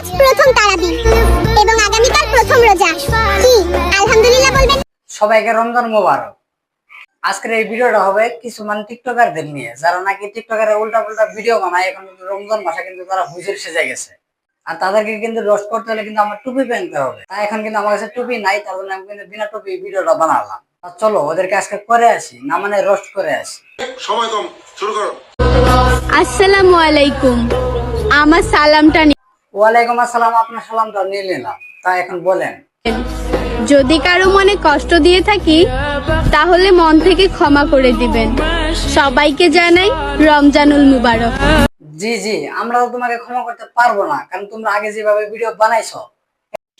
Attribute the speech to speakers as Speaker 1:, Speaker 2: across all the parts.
Speaker 1: আজ প্রথম তারাবি এবং আগামীকাল প্রথম রোজা। কি? আলহামদুলিল্লাহ বলবেন?
Speaker 2: সবাইকে রমজান মোবারক। আজকের এই ভিডিওটা হবে কিছুমান টিকটকারদের নিয়ে যারা নাকি টিকটকারে উল্টা পাল্টা ভিডিও বানায় এখন রমজান মাসে কিন্তু তারা হুজুর সেজে গেছে। আর তাদেরকে কিন্তু রোস্ট করতে হলে কিন্তু আমার টুপি পেনতে হবে। তাই এখন কিন্তু আমার কাছে টুপি নাই তার জন্য আমি কিন্তু বিনা টুপি ভিডিওটা বানালাম। আর চলো ওদেরকে আজকে করে আসি না মানে রোস্ট করে আসি।
Speaker 3: সময় কম শুরু করো।
Speaker 4: আসসালামু আলাইকুম। আমার সালামটা
Speaker 2: ওয়ালাইকুম আসসালাম আপনার সালামটা নিয়ে নিলাম তা এখন বলেন।
Speaker 4: যদি কারও মনে কষ্ট দিয়ে থাকি তাহলে মন থেকে ক্ষমা করে দিবেন। সবাইকে জানাই রমজানুল মুবারক।
Speaker 2: জি জি আমরা তোমাকে ক্ষমা করতে পারব না কারণ তোমরা আগে যেভাবে ভিডিও বানাইছো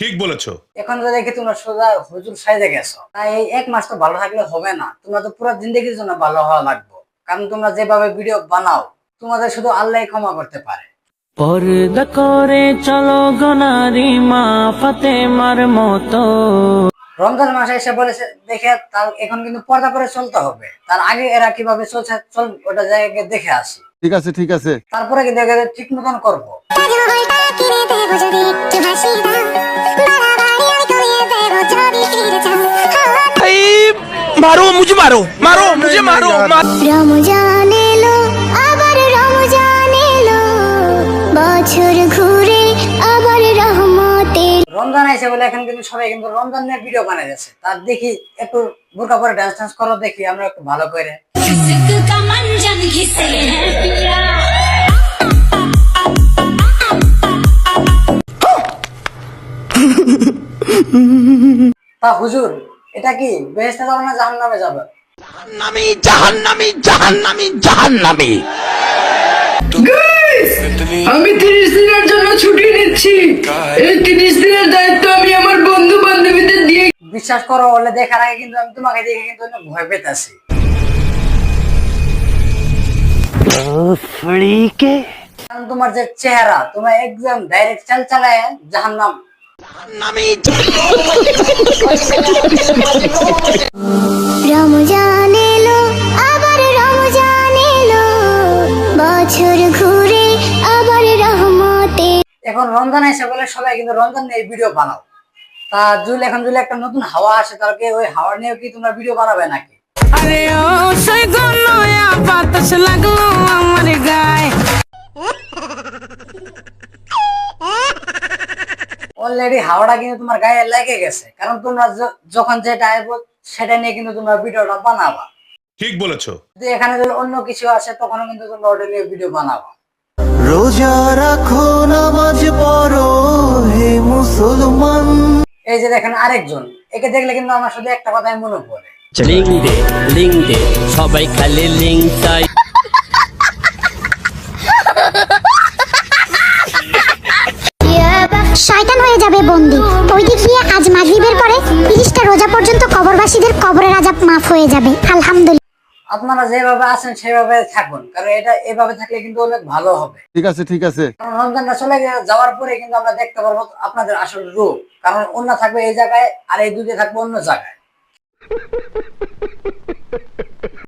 Speaker 5: ঠিক বলেছ।
Speaker 2: এখন তো দেখি তোমরা সোজা হুজুর সাইজে গেছো। তাই এই এক মাস তো ভালো থাকলে হবে না তোমরা তো পুরো জিন্দগির জন্য ভালো হওয়া লাগবে। কারণ তোমরা যেভাবে ভিডিও বানাও তোমাদের শুধু আল্লাহ ক্ষমা করতে পারে।
Speaker 6: পর্দা করে চলো গনারি মা ফাতে মার মতো
Speaker 2: রমজান মাসে এসে বলেছে দেখে তার এখন কিন্তু পর্দা করে চলতে হবে। তার আগে এরা কীভাবে চলছে চল ওটা জায়গাকে দেখে আসি।
Speaker 7: ঠিক আছে ঠিক আছে।
Speaker 2: তারপরে কি দেখে ঠিক মতন করব।
Speaker 8: মারো মুজে মারো মারো মুঝে মারো
Speaker 1: রমজানে
Speaker 2: এসে বলে এখন কিন্তু সবাই কিন্তু রমজান নিয়ে ভিডিও বানাই যাচ্ছে তার দেখি একটু বোরকা পরে ডান্স টান্স করো দেখি আমরা একটু ভালো করে। তা হুজুর এটা কি বেহেস্তে যাবে না জাহান নামে যাবে?
Speaker 8: নামি জাহান্নামি জাহান্নামি জাহান্নামি।
Speaker 9: আমি তিরিশ দিনের জন্য ছুটি নিচ্ছি। এই তিরিশ দিনের দায়িত্ব আমি আমার বন্ধু বান্ধবীদের দিয়ে
Speaker 2: বিশ্বাস করো বলে দেখার আগে কিন্তু আমি তোমাকে দেখে কিন্তু ভয় পেতেছি। তোমার যে চেহারা তোমার একদম ডাইরেক্ট চাল চালায় জাহান নাম এখন রমজান এসে বলে সবাই কিন্তু রমজান নিয়ে ভিডিও বানাও। তা জুল এখন যদি একটা নতুন হাওয়া আসে তাহলে ওই হাওয়া নিয়েও কি তোমরা ভিডিও বানাবে নাকি?
Speaker 6: আরে ও সই গনয়া বাতাস লাগল আমার গায়ে।
Speaker 2: অলরেডি হাওয়াটা কিন্তু তোমার গায়ে লেগে গেছে কারণ তোমরা যখন যেটা আসব সেটা নিয়ে কিন্তু তোমরা ভিডিওটা বানাবা।
Speaker 5: ঠিক বলেছ।
Speaker 2: যদি এখানে যদি অন্য কিছু আসে তখনও কিন্তু তোমরা ওটা নিয়ে ভিডিও বানাবা।
Speaker 6: রোজা রাখো
Speaker 2: এই যে দেখেন আরেকজন একে দেখলে কিন্তু আমার শুধু একটা কথাই মনে পড়ে।
Speaker 10: লিং দে লিং দে সবাই খালি লিং চাই।
Speaker 1: শয়তান হয়ে যাবে বন্দি। ওই দিক আজ মাগরিবের পরে তিরিশটা রোজা পর্যন্ত কবরবাসীদের কবরের আজাব মাফ হয়ে যাবে। আলহামদুলিল্লাহ।
Speaker 2: আপনারা যেভাবে আছেন সেভাবে থাকুন কারণ এটা এভাবে থাকলে কিন্তু অনেক ভালো হবে।
Speaker 7: ঠিক আছে ঠিক আছে।
Speaker 2: কারণ রমজানটা চলে গেলে যাওয়ার পরে কিন্তু আমরা দেখতে পারব আপনাদের আসল রূপ কারণ অন্য থাকবে এই জায়গায় আর এই দুধে থাকবে অন্য জায়গায়।